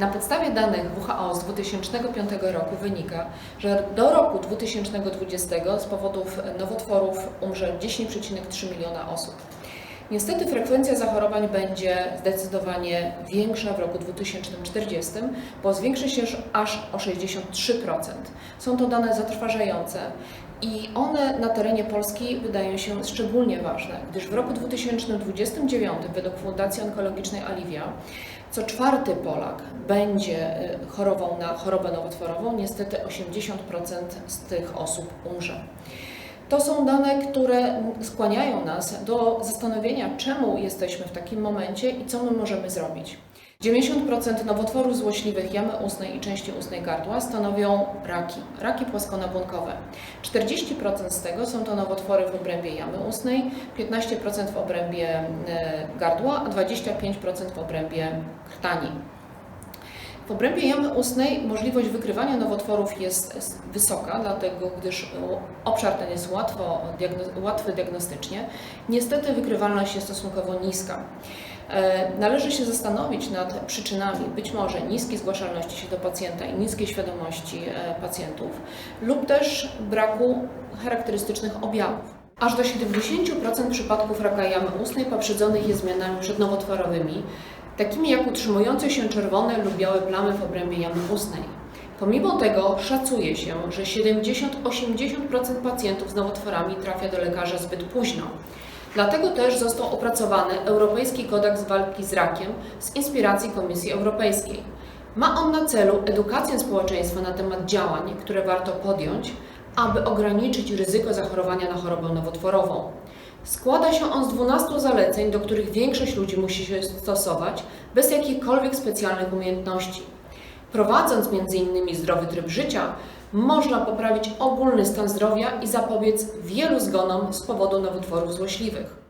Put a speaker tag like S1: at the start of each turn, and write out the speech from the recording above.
S1: Na podstawie danych WHO z 2005 roku wynika, że do roku 2020 z powodów nowotworów umrze 10,3 miliona osób. Niestety frekwencja zachorowań będzie zdecydowanie większa w roku 2040, bo zwiększy się aż o 63%. Są to dane zatrważające i one na terenie Polski wydają się szczególnie ważne, gdyż w roku 2029 według Fundacji Onkologicznej Aliwia co czwarty Polak będzie y, chorował na chorobę nowotworową, niestety 80% z tych osób umrze. To są dane, które skłaniają nas do zastanowienia, czemu jesteśmy w takim momencie i co my możemy zrobić. 90% nowotworów złośliwych jamy ustnej i części ustnej gardła stanowią raki, raki płaskonabłonkowe. 40% z tego są to nowotwory w obrębie jamy ustnej, 15% w obrębie e, gardła, a 25% w obrębie krtani. W obrębie jamy ustnej możliwość wykrywania nowotworów jest wysoka, dlatego gdyż obszar ten jest łatwo, łatwy diagnostycznie. Niestety wykrywalność jest stosunkowo niska. E, Należy się zastanowić nad przyczynami być może niskiej zgłaszalności się do pacjenta i niskiej świadomości e, pacjentów lub też braku charakterystycznych objawów. Aż do 70% przypadków raka jamy ustnej poprzedzonych jest zmianami przednowotworowymi, takimi jak utrzymujące się czerwone lub białe plamy w obrębie jamy ustnej. Pomimo tego szacuje się, że 70-80% pacjentów z nowotworami trafia do lekarza zbyt późno. Dlatego też został opracowany Europejski Kodeks Walki z Rakiem z inspiracji Komisji Europejskiej. Ma on na celu edukację społeczeństwa na temat działań, które warto podjąć, aby ograniczyć ryzyko zachorowania na chorobę nowotworową. Składa się on z 12 zaleceń, do których większość ludzi musi się stosować bez jakichkolwiek specjalnych umiejętności. Prowadząc m.in. zdrowy tryb życia, można poprawić ogólny stan zdrowia i zapobiec wielu zgonom z powodu nowotworów złośliwych.